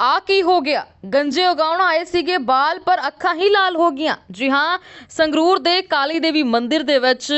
ਆ ਕੀ ਹੋ ਗਿਆ? ਗੰਜੇ ਉਗਾਉਣ ਆਏ ਸੀਗੇ, ਬਾਲ ਪਰ ਅੱਖਾਂ ਹੀ ਲਾਲ ਹੋ ਗਈਆਂ। ਜੀ ਹਾਂ, ਸੰਗਰੂਰ ਦੇ ਕਾਲੀ ਦੇਵੀ ਮੰਦਿਰ ਦੇ ਵਿੱਚ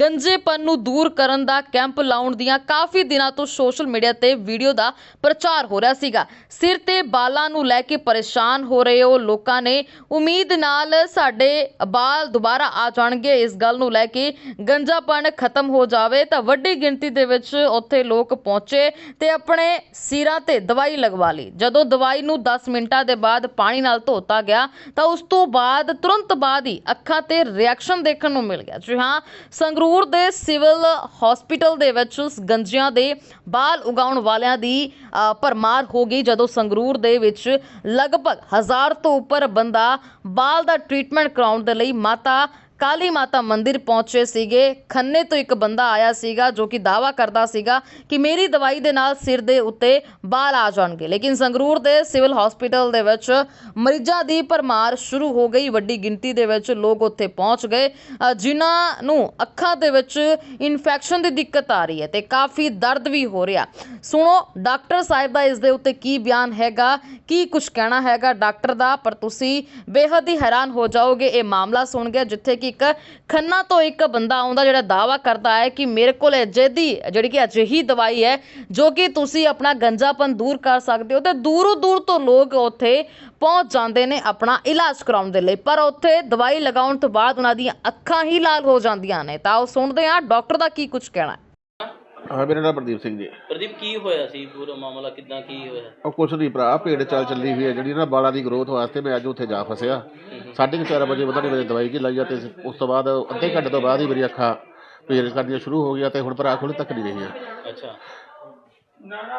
ਗੰਜੇਪਨ ਨੂੰ ਦੂਰ ਕਰਨ ਦਾ ਕੈਂਪ ਲਾਉਣ ਦੀਆਂ ਕਾਫੀ ਦਿਨਾਂ ਤੋਂ ਸੋਸ਼ਲ ਮੀਡੀਆ ਤੇ ਵੀਡੀਓ ਦਾ ਪ੍ਰਚਾਰ ਹੋ ਰਿਹਾ ਸੀਗਾ। ਸਿਰ ਤੇ ਬਾਲਾਂ ਨੂੰ ਲੈ ਕੇ ਪਰੇਸ਼ਾਨ ਹੋ ਰਹੇ ਉਹ ਲੋਕਾਂ ਨੇ ਉਮੀਦ ਨਾਲ ਸਾਡੇ ਬਾਲ ਦੁਬਾਰਾ ਆ ਜਾਣਗੇ। ਇਸ ਗੱਲ ਨੂੰ ਲੈ ਕੇ ਗੰਜਾਪਨ ਖਤਮ ਹੋ ਜਾਵੇ ਤਾਂ ਵੱਡੀ ਗਿਣਤੀ ਦੇ ਵਿੱਚ ਉੱਥੇ ਲੋਕ ਪਹੁੰਚੇ ਤੇ ਆਪਣੇ ਸਿਰਾਂ ਤੇ ਦਵਾਈ ਲਗਵਾ ਲਈ। ਜਦੋਂ ਦਵਾਈ ਨੂੰ 10 ਮਿੰਟਾਂ ਦੇ ਬਾਅਦ ਪਾਣੀ ਨਾਲ ਧੋਤਾ ਗਿਆ ਤਾਂ ਉਸ ਤੋਂ ਬਾਅਦ ਤੁਰੰਤ ਬਾਅਦ ਹੀ ਅੱਖਾਂ ਤੇ ਰਿਐਕਸ਼ਨ ਦੇਖਣ ਨੂੰ ਮਿਲ ਗਿਆ। ਜੀ ਹਾਂ ਸੰਗਰੂਰ ਦੇ ਸਿਵਲ ਹਸਪੀਟਲ ਦੇ ਵਿੱਚ ਗੰਜਿਆਂ ਦੇ ਬਾਲ ਉਗਾਉਣ ਵਾਲਿਆਂ ਦੀ ਅ, ਭਰਮਾਰ ਹੋ ਗਈ ਜਦੋਂ ਸੰਗਰੂਰ ਦੇ ਵਿੱਚ ਲਗਭਗ ਹਜ਼ਾਰ ਤੋਂ ਉੱਪਰ ਬੰਦਾ ਬਾਲ ਦਾ ਟ੍ਰੀਟਮੈਂਟ ਕਰਾਉਣ ਦੇ ਲਈ ਮਾਤਾ ਕਾਲੀ ਮਾਤਾ ਮੰਦਿਰ ਪਹੁੰਚੇ ਸੀਗੇ। ਖੰਨੇ ਤੋਂ ਇੱਕ ਬੰਦਾ ਆਇਆ ਸੀਗਾ ਜੋ ਕਿ ਦਾਵਾ ਕਰਦਾ ਸੀਗਾ ਕਿ ਮੇਰੀ ਦਵਾਈ ਦੇ ਨਾਲ ਸਿਰ ਦੇ ਉੱਤੇ ਬਾਲ ਆ ਜਾਣਗੇ। ਲੇਕਿਨ ਸੰਗਰੂਰ ਦੇ ਸਿਵਲ ਹਸਪੀਟਲ ਦੇ ਵਿੱਚ ਮਰੀਜ਼ਾਂ ਦੀ ਭਰਮਾਰ ਸ਼ੁਰੂ ਹੋ ਗਈ। ਵੱਡੀ ਗਿਣਤੀ ਦੇ ਵਿੱਚ ਲੋਕ ਉੱਥੇ ਪਹੁੰਚ ਗਏ। ਜਿਨ੍ਹਾਂ ਨੂੰ ਅੱਖਾਂ ਦੇ ਵਿੱਚ ਇਨਫੈਕਸ਼ਨ ਦੀ ਦਿੱਕਤ ਆ ਰਹੀ ਹੈ ਤੇ ਕਾਫੀ ਦਰਦ ਵੀ ਹੋ ਰਿਹਾ। ਸੁਣੋ, ਡਾਕਟਰ ਸਾਹਿਬ ਦਾ ਇਸ ਦੇ ਉੱਤੇ ਕੀ ਬਿਆਨ ਹੈਗਾ, ਕੀ ਕੁਝ ਕਹਿਣਾ ਹੈਗਾ ਡਾਕਟਰ ਦਾ, ਪਰ ਤੁਸੀਂ ਬੇਹੱਦ ਹੀ ਹੈਰਾਨ ਹੋ ਜਾਓਗੇ। ਇਹ ਮਾਮਲਾ ਸੁਣ ਗਿਆ ਜਿੱਥੇ ਕਿ ਇੱਕ ਖੰਨਾ ਤੋਂ ਇੱਕ ਬੰਦਾ ਆਉਂਦਾ ਜਿਹੜਾ ਦਾਵਾ ਕਰਦਾ ਹੈ ਕਿ ਮੇਰੇ ਕੋਲ ਅਜਿਹੀ, ਜਿਹੜੀ ਕਿ ਅਜਿਹੀ ਦਵਾਈ ਹੈ ਜੋ ਕਿ ਤੁਸੀਂ ਆਪਣਾ ਗੰਜਾਪਨ ਦੂਰ ਕਰ ਸਕਦੇ ਹੋ ਤੇ ਦੂਰੋਂ ਦੂਰ ਤੋਂ ਲੋਕ ਉੱਥੇ ਪਹੁੰਚ ਜਾਂਦੇ ਨੇ ਆਪਣਾ ਇਲਾਜ ਕਰਾਉਣ ਦੇ ਲਈ। ਪਰ ਉੱਥੇ ਦਵਾਈ ਲਗਾਉਣ ਤੋਂ ਬਾਅਦ ਉਹਨਾਂ ਦੀਆਂ ਅੱਖਾਂ ਹੀ ਲਾਲ ਹੋ ਜਾਂਦੀਆਂ ਨੇ। ਤਾਂ ਉਹ ਸੁਣਦੇ ਹਾਂ, ਡਾਕਟਰ ਦਾ ਕੀ ਕੁਝ ਕਹਿਣਾ ਹੈ। ਹਾਂ ਮੇਰਾ ਨਾਮ ਪ੍ਰਦੀਪ ਸਿੰਘ ਜੀ। ਪ੍ਰਦੀਪ ਕੀ ਹੋਇਆ ਸੀ? ਪੂਰਾ ਮਾਮਲਾ ਕਿਦਾਂ ਕੀ ਹੋਇਆ? ਉਹ ਕੁਛ ਨਹੀਂ ਭਰਾ ਭੇਡ ਚਾਲ ਚੱਲੀ ਹੋਈ ਹੈ ਜਿਹੜੀ ਨਾ ਬਾਲਾਂ ਦੀ ਗਰੋਥ ਵਾਸਤੇ ਮੈਂ ਅੱਜ ਉੱਥੇ ਜਾ ਫਸਿਆ। ਸਾਢੇ ਕੁ ਚਾਰ ਵਜੇ ਪਤਾ ਨਹੀਂ ਮੇਰੇ ਦਵਾਈ ਕੀ ਲਾਈ ਆ ਤੇ ਉਸ ਤੋਂ ਬਾਅਦ ਅੱਧੇ ਘੰਟੇ ਤੋਂ ਬਾਅਦ ਹੀ ਮੇਰੀ ਅੱਖਾਂ ਪੀੜ ਕਰਨੀਆਂ ਸ਼ੁਰੂ ਹੋ ਗਈਆਂ ਤੇ ਹੁਣ ਭਰਾ ਖੁੱਲ੍ਹ ਤੱਕ ਨਹੀਂ ਰਹੀਆਂ। ਅੱਛਾ।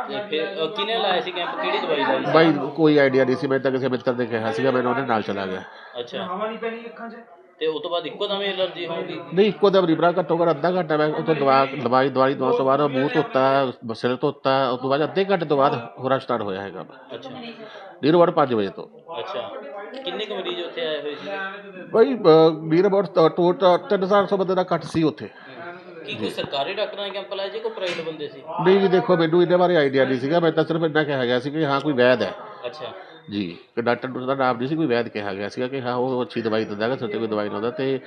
ਤੇ ਫਿਰ ਅ, ਕਿਹਨੇ ਲਾਇਆ ਸੀ ਕੈਂਪ ਕਿਹੜੀ ਦਵਾਈ ਲਾਈ ਸੀ? ਬਾਈ ਕੋਈ ਆਈਡੀਆ ਨਹੀਂ ਸੀ ਮੈਂ ਤਾਂ ਕਿਸੇ ਮਿੱਤਰ ਨੇ ਕਿਹਾ ਸੀਗਾ ਮੈਨੂੰ ਉਹਦੇ ਨਾਲ ਚਲਾ ਗਿਆ। ਅੱਛਾ। ਤੇ ਉਸ ਤੋਂ ਬਾਅਦ ਇੱਕੋ ਦਮ ਐਲਰਜੀ ਹੋਊਗੀ। ਨਹੀਂ ਇੱਕੋ ਦਮ ਨਹੀਂ ਭਰਾ ਘੱਟੋ ਘੱਟ ਅੱਧਾ ਘੰਟਾ ਮੈਂ ਉੱਥੋਂ ਦਵਾ ਦਵਾਈ ਦਵਾਈ ਦਵਾਉਣ ਤੋਂ ਬਾਅਦ ਮੂੰਹ ਧੋਤਾ ਸਿਰ ਧੋਤਾ ਉਸ ਤੋਂ ਬਾਅਦ ਅੱਧੇ ਘੰਟੇ ਤੋਂ ਬਾਅਦ ਹੋਰਾ ਸਟਾਰਟ ਹੋਇਆ ਹੈਗਾ ਅੱਛਾ। ਨੀਰ ਵੜ 5 ਵਜੇ ਤੋਂ। ਅੱਛਾ। ਕਿੰਨੇ ਕੁ ਮਰੀਜ਼ ਉੱਥੇ ਆਏ ਹੋਏ ਸੀ ਬਾਈ ਨੀਰ ਅਬਾਊਟ ਟੋਟਲ 300 ਬੰਦੇ ਦਾ ਘੱਟ ਸੀ ਉੱਥੇ। ਕੀ ਕੋਈ ਸਰਕਾਰੀ ਡਾਕਟਰਾਂ ਨੇ ਕੈਂਪ ਲਾਇਆ ਜੀ ਕੋਈ ਪ੍ਰਾਈਵੇਟ ਬੰਦੇ ਸੀ? ਨਹੀਂ ਜੀ ਦੇਖੋ ਮੈਨੂੰ ਇਹਦੇ ਬਾਰੇ ਆਈਡੀਆ ਨਹੀਂ ਸੀਗਾ। ਮੈਂ ਤਾਂ ਸਿਰਫ ਇੰਨਾ ਕਿਹਾ ਗਿਆ ਸੀ ਕਿ ਹਾਂ ਕੋਈ ਵੈਦ ਹੈ। ਅੱਛਾ। ਜੀ। ਕਿ ਡਾਕਟਰ ਨੂੰ ਦਾ ਨਾਮ ਨਹੀਂ ਸੀ ਕੋਈ ਵੈਦ ਕਿਹਾ ਗਿਆ ਸੀਗਾ ਕਿ ਹਾਂ ਉਹ ਅੱਛੀ ਦਵਾਈ ਦਿੰਦਾ ਹੈਗਾ ਸੱਤੇ ਕੋਈ ਦਵਾਈ ਲਾਉਂਦਾ ਤੇ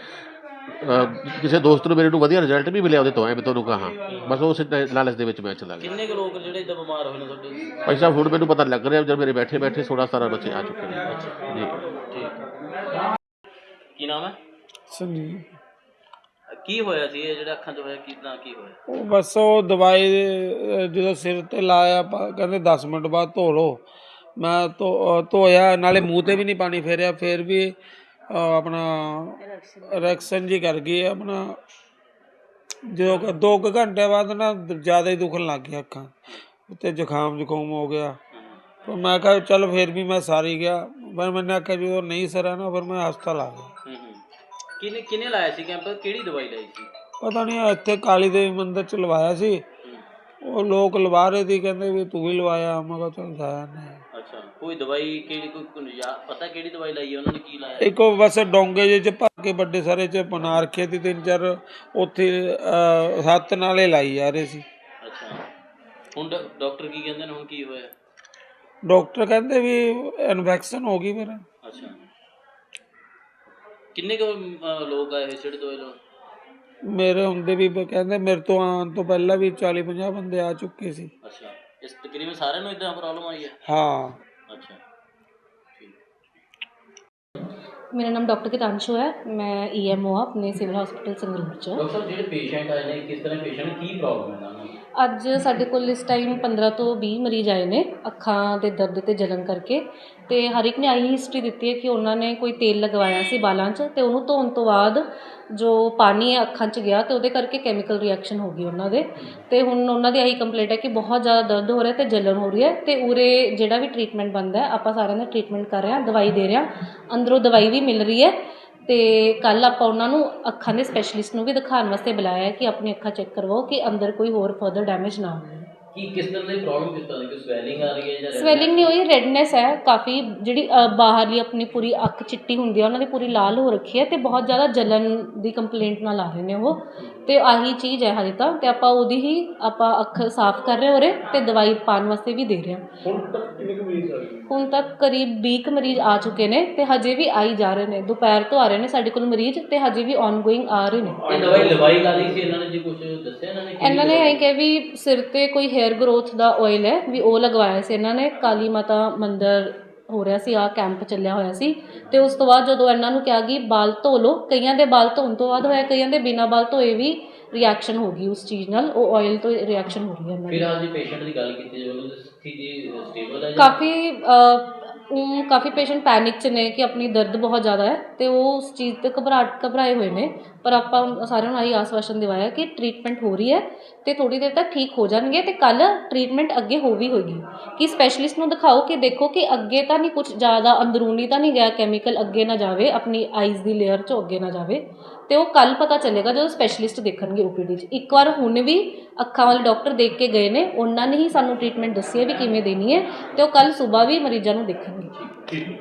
ਕਿਸੇ ਦੋਸਤ ਨੂੰ ਮੇਰੇ ਨੂੰ ਵਧੀਆ ਰਿਜ਼ਲਟ ਵੀ ਮਿਲਿਆ ਉਹਦੇ ਤੋਂ ਐ ਮੈਂ ਤੁਹਾਨੂੰ ਕਹਾਂ। ਬਸ ਉਸ ਲਾਲਚ ਦੇ ਵਿੱਚ ਮੈਂ ਚਲਾ ਗਿਆ। ਕਿੰਨੇ ਕੁ ਲੋਕ ਜਿਹੜੇ ਇਦਾਂ ਬਿਮਾਰ ਹੋਏ ਨੇ ਤੁਹਾਡੇ? ਭਾਈ ਸਾਹਿਬ ਹੁਣ ਮੈਨੂੰ ਪਤਾ ਲੱਗ ਰਿਹਾ ਜਦ ਮੇਰੇ ਬੈਠੇ ਬੈਠੇ 16 17 ਬੱਚੇ ਆ ਚੁੱਕੇ ਨੇ। ਜੀ। ਠੀਕ ਕੀ ਨਾਮ ਹੈ? ਸੰਜੀਵ ਕੀ ਹੋਇਆ ਸੀ? ਇਹ ਜਿਹੜਾ ਅੱਖਾਂ 'ਚ ਹੋਇਆ ਕਿਦਾਂ ਕੀ ਹੋਇਆ? ਉਹ ਬਸ ਉਹ ਦਵਾਈ ਜਦੋਂ ਸਿਰ ਤੇ ਲਾਇਆ ਪਾ- ਕਹਿੰਦੇ 10 ਮਿੰਟ ਬਾਅਦ ਧੋ ਲਓ। ਮੈਂ ਧੋਇਆ ਨਾਲੇ ਮੂੰਹ ਤੇ ਵੀ ਨਹੀਂ ਪਾਣੀ ਫੇਰਿਆ ਫਿਰ ਵੀ ਆਪਣਾ ਰੈਕਸ਼ਨ ਜੀ ਕਰ ਗਈ ਆਪਣਾ ਜੋ ਕਿ ਦੋ ਕੁ ਘੰਟੇ ਬਾਅਦ ਨਾ ਜ਼ਿਆਦਾ ਹੀ ਦੁਖਣ ਲੱਗ ਗਿਆ ਅੱਖਾਂ ਤੇ ਜ਼ੁਕਾਮ ਜ਼ੁਕਾਮ ਹੋ ਗਿਆ। ਪਰ ਮੈਂ ਕਿਹਾ ਚੱਲ ਫਿਰ ਵੀ ਮੈਂ ਸਾਰੀ ਗਿਆ ਪਰ ਮੈਨੇ ਆਖਿਆ ਜਦੋਂ ਨਹੀਂ ਸਰਿਆ ਨਾ ਫਿਰ ਮੈਂ ਹਸਪਤਾਲ ਆ ਗਿਆ। ਕਿਹਨੇ ਕਿਹਨੇ ਲਾਇਆ ਸੀ ਕੈਂਪ? ਕਿਹੜੀ ਦਵਾਈ ਲਾਈ ਸੀ? ਪਤਾ ਨਹੀਂ ਇੱਥੇ ਕਾਲੀ ਦੇਵੀ ਮੰਦਿਰ ਚ ਲਵਾਇਆ ਸੀ। ਉਹ ਲੋਕ ਲਵਾ ਰਹੇ ਸੀ ਕਹਿੰਦੇ ਵੀ ਤੂੰ ਵੀ ਲਵਾਇਆ ਮੈਂ ਕਿਹਾ ਚੱਲ ਜਾਇਆ ਨਹੀਂ ਕੋਈ ਦਵਾਈ ਕਿਹੜੀ ਕੋਈ ਯਾ- ਪਤਾ ਕਿਹੜੀ ਦਵਾਈ ਲਾਈ ਹੈ ਉਹਨਾਂ ਨੇ ਕੀ ਲਾਇਆ? ਇੱਕ ਬਸ ਡੋਂਗੇ ਜਿਹੇ ਚ ਭਰ ਕੇ ਵੱਡੇ ਸਾਰੇ ਚ ਬਣਾ ਰੱਖੇ ਸੀ ਤਿੰਨ ਚਾਰ ਉੱਥੇ ਅਹ, ਹੱਥ ਨਾਲੇ ਲਾਈ ਜਾ ਰਹੇ ਸੀ। ਅੱਛਾ। ਹੁਣ ਡਾ- ਡਾਕਟਰ ਕੀ ਕਹਿੰਦੇ ਨੇ ਹੁਣ ਕੀ ਹੋਇਆ? ਡਾਕਟਰ ਕਹਿੰਦੇ ਵੀ ਇਨਫੈਕਸ਼ਨ ਹੋ ਗਈ ਮੇਰਾ ਅੱਛਾ। ਕਿੰਨੇ ਕੁ ਅਹ, ਲੋਕ ਆਏ ਹੋਏ ਜਿਹੜੇ ਦਵਾਈ ਲਾਉਣ? ਮੇਰੇ ਹੁੰਦੇ ਵੀ ਬ- ਕਹਿੰਦੇ ਮੇਰੇ ਤੋਂ ਆਉਣ ਤੋਂ ਪਹਿਲਾਂ ਵੀ 40 50 ਬੰਦੇ ਆ ਚੁੱਕੇ ਸੀ। ਅੱਛਾ। ਇਸ ਤਕਰੀਬਨ ਸਾਰਿਆਂ ਨੂੰ ਇਦਾਂ ਪ੍ਰੋਬਲਮ ਆਈ ਹੈ ਹਾਂ ਅੱਛਾ ਠੀਕ ਮੇਰਾ ਨਾਮ ਡਾਕਟਰ ਕਿਤਾਂਸ਼ੂ ਹੈ, ਮੈਂ ਈਐਮਓ ਆ ਆਪਣੇ ਸਿਵਲ ਹਸਪੀਟਲ ਸੰਗਰੂਰ ਚ ਡਾਕਟਰ ਸਾਹਿਬ, ਜਿਹੜੇ ਪੇਸ਼ੈਂਟ ਆਏ ਨੇ, ਕਿਸ ਤਰ੍ਹਾਂ ਪੇਸ਼ੈਂਟ, ਕੀ ਪ੍ਰੋਬਲਮ ਹੈ ਉਹਨਾਂ ਨੂੰ? ਅੱਜ ਸਾਡੇ ਕੋਲ ਇਸ ਟਾਈਮ 15 ਤੋਂ ਵੀਹ ਮਰੀਜ਼ ਆਏ ਨੇ, ਅੱਖਾਂ ਦੇ ਦਰਦ ਅਤੇ ਜਲਨ ਕਰਕੇ ਅਤੇ ਹਰ ਇੱਕ ਨੇ ਆਹੀ ਹਿਸਟਰੀ ਦਿੱਤੀ ਹੈ ਕਿ ਉਹਨਾਂ ਨੇ ਕੋਈ ਤੇਲ ਲਗਵਾਇਆ ਸੀ ਬਾਲਾਂ 'ਚ ਅਤੇ ਉਹਨੂੰ ਧੋਣ ਤੋਂ ਬਾਅਦ ਜੋ ਪਾਣੀ ਹੈ ਅੱਖਾਂ 'ਚ ਗਿਆ ਅਤੇ ਉਹਦੇ ਕਰਕੇ ਕੈਮੀਕਲ ਰਿਐਕਸ਼ਨ ਹੋ ਗਈ ਉਹਨਾਂ ਦੇ ਅਤੇ ਹੁਣ ਉਹਨਾਂ ਦੀ ਇਹੀ ਕੰਪਲੇਂਟ ਹੈ ਕਿ ਬਹੁਤ ਜ਼ਿਆਦਾ ਦਰਦ ਹੋ ਰਿਹਾ ਅਤੇ ਜਲਨ ਹੋ ਰਹੀ ਹੈ ਅਤੇ ਉਰੇ ਜਿਹੜਾ ਵੀ ਟਰੀਟਮੈਂਟ ਬਣਦਾ ਆਪਾਂ ਸਾਰਿਆਂ ਦਾ ਟਰੀਟਮੈਂਟ ਕਰ ਰਹੇ ਹਾਂ, ਦਵਾਈ ਦੇ ਰਹੇ ਹਾਂ, ਅੰਦਰੋਂ ਦਵਾਈ ਵੀ ਮਿਲ ਰਹੀ ਹੈ ਤੇ ਕੱਲ ਆਪਾਂ ਉਹਨਾਂ ਨੂੰ ਅੱਖਾਂ ਦੇ ਸਪੈਸ਼ਲਿਸਟ ਨੂੰ ਵੀ ਦਿਖਾਉਣ ਵਾਸਤੇ ਬੁਲਾਇਆ ਹੈ ਕਿ ਆਪਣੀ ਅੱਖਾਂ ਚੈੱਕ ਕਰਵਾਓ ਕਿ ਅੰਦਰ ਕੋਈ ਹੋਰ ਫਰਦਰ ਡੈਮੇਜ ਨਾ ਹੋਵੇ। ਕੀ ਕਿਸ ਤਰ੍ਹਾਂ ਦੀ ਪ੍ਰੋਬਲਮ ਕਿਸ ਤਰ੍ਹਾਂ ਦੀ? ਕੋਈ ਸਵੈਲਿੰਗ ਆ ਰਹੀ ਹੈ ਜਾਂ ਸਵੈਲਿੰਗ ਨਹੀਂ ਹੋਈ ਰੈਡਨੈਸ ਹੈ। ਕਾਫੀ ਜਿਹੜੀ ਅ, ਬਾਹਰਲੀ ਆਪਣੀ ਪੂਰੀ ਅੱਖ ਚਿੱਟੀ ਹੁੰਦੀ ਹੈ ਉਹਨਾਂ ਦੀ ਪੂਰੀ ਲਾਲ ਹੋ ਰੱਖੀ ਹੈ ਤੇ ਬਹੁਤ ਜ਼ਿਆਦਾ ਜਲਨ ਦੀ ਕੰਪਲੇਂਟ ਨਾਲ ਆ ਰਹੇ ਨੇ ਉਹ। ਤੇ ਆਹੀ ਚੀਜ਼ ਹੈ ਹਜੇ ਤਾਂ ਤੇ ਆਪਾਂ ਉਹਦੀ ਹੀ ਆਪਾਂ ਅੱਖ ਸਾਫ਼ ਕਰ ਰਹੇ ਹੋਰੇ ਤੇ ਦਵਾਈ ਪਾਉਣ ਵਾਸਤੇ ਵੀ ਦੇ ਰਹੇ ਹਾਂ। ਹੁਣ ਤੱਕ ਕਿੰਨੇ ਕੁ ਮਰੀਜ਼ ਆ ਗਏ? ਹੁਣ ਤੱਕ ਕਰੀਬ 20 ਕੁ ਮਰੀਜ਼ ਆ ਚੁੱਕੇ ਨੇ ਤੇ ਹਜੇ ਵੀ ਆਈ ਜਾ ਰਹੇ ਨੇ ਦੁਪਹਿਰ ਤੋਂ ਆ ਰਹੇ ਨੇ ਸਾਡੇ ਕੋਲ ਮਰੀਜ਼ ਤੇ ਹਜੇ ਵੀ ਆਨਗੋਇੰਗ ਆ ਰਹੇ ਨੇ। ਇਹ ਦਵਾਈ ਲਵਾਈ ਲਾ ਲਈ ਸੀ ਇਹਨਾਂ ਨੇ ਜੀ ਕੁਝ ਦੱਸਿਆ ਇਹਨਾਂ ਨੇ ਇਹਨਾਂ ਨੇ? ਐਂ ਕਿਹਾ ਵੀ ਸਿਰ ਤੇ ਕੋਈ ਹੇਅਰ ਗਰੋਥ ਦਾ ਆਇਲ ਹੈ ਵੀ ਉਹ ਲਗਵਾਇਆ ਸੀ ਇਹਨਾਂ ਨੇ ਕਾਲੀ ਮਾਤਾ ਮੰਦਿਰ ਹੋ ਰਿਹਾ ਸੀ ਆ ਕੈਂਪ ਚੱਲਿਆ ਹੋਇਆ ਸੀ ਤੇ ਉਸ ਤੋਂ ਬਾਅਦ ਜਦੋਂ ਇਹਨਾਂ ਨੂੰ ਕਿਹਾ ਕਿ ਬਾਲ ਧੋ ਲਓ ਕਈਆਂ ਦੇ ਬਾਲ ਧੋਣ ਤੋਂ ਬਾਅਦ ਹੋਇਆ ਕਈਆਂ ਦੇ ਬਿਨਾਂ ਬਾਲ ਧੋਏ ਵੀ ਰਿਐਕਸ਼ਨ ਹੋ ਗਈ ਉਸ ਚੀਜ਼ ਨਾਲ ਉਹ ਆਇਲ ਤੋਂ ਰਿਐਕਸ਼ਨ ਹੋ ਰਹੀ ਹੈ ਇਹਨਾਂ ਦੀ। ਫਿਲਹਾਲ ਜੀ ਪੇਸ਼ੈਂਟ ਦੀ ਗੱਲ ਕੀਤੀ ਜਾਵੇ ਸਥਿਤੀ ਸਟੇਬਲ ਹੈ ਜੀ? ਕਾਫੀ ਉਹ ਕਾਫੀ ਪੇਸ਼ੈਂਟ ਪੈਨਿਕ ਚ ਨੇ ਕਿ ਆਪਣੀ ਦਰਦ ਬਹੁਤ ਜ਼ਿਆਦਾ ਹੈ ਅਤੇ ਉਹ ਉਸ ਚੀਜ਼ ਤੇ ਘਬਰਾਹਟ ਘਬਰਾਏ ਹੋਏ ਨੇ। ਪਰ ਆਪਾਂ ਸਾਰਿਆਂ ਨੂੰ ਆਹੀ ਆਸਵਾਸ਼ਨ ਦਿਵਾਇਆ ਕਿ ਟਰੀਟਮੈਂਟ ਹੋ ਰਹੀ ਹੈ ਅਤੇ ਥੋੜ੍ਹੀ ਦੇਰ ਤੱਕ ਠੀਕ ਹੋ ਜਾਣਗੇ ਅਤੇ ਕੱਲ੍ਹ ਟਰੀਟਮੈਂਟ ਅੱਗੇ ਹੋ ਵੀ ਹੋਏਗੀ। ਕਿ ਸਪੈਸ਼ਲਿਸਟ ਨੂੰ ਦਿਖਾਓ ਕਿ ਦੇਖੋ ਕਿ ਅੱਗੇ ਤਾਂ ਨਹੀਂ ਕੁਛ ਜ਼ਿਆਦਾ ਅੰਦਰੂਨੀ ਤਾਂ ਨਹੀਂ ਗਿਆ ਕੈਮੀਕਲ ਅੱਗੇ ਨਾ ਜਾਵੇ, ਆਪਣੀ ਆਈਜ਼ ਦੀ ਲੇਅਰ 'ਚੋਂ ਅੱਗੇ ਨਾ ਜਾਵੇ। ਤੇ ਉਹ ਕੱਲ ਪਤਾ ਚੱਲੇਗਾ ਜਦੋਂ ਸਪੈਸ਼ਲਿਸਟ ਦੇਖਣਗੇ ਓਪੀਡੀ 'ਚ। ਇੱਕ ਵਾਰ ਹੁਣ ਵੀ ਅੱਖਾਂ ਵਾਲੇ ਡਾਕਟਰ ਦੇਖ ਕੇ ਗਏ ਨੇ, ਉਹਨਾਂ ਨੇ ਹੀ ਸਾਨੂੰ ਟ੍ਰੀਟਮੈਂਟ ਦੱਸੀ ਹੈ ਵੀ ਕਿਵੇਂ ਦੇਣੀ ਹੈ ਤੇ ਉਹ ਕੱਲ ਸਵੇਰ ਵੀ ਮਰੀਜ਼ਾਂ ਨੂੰ ਦੇਖਣਗੇ।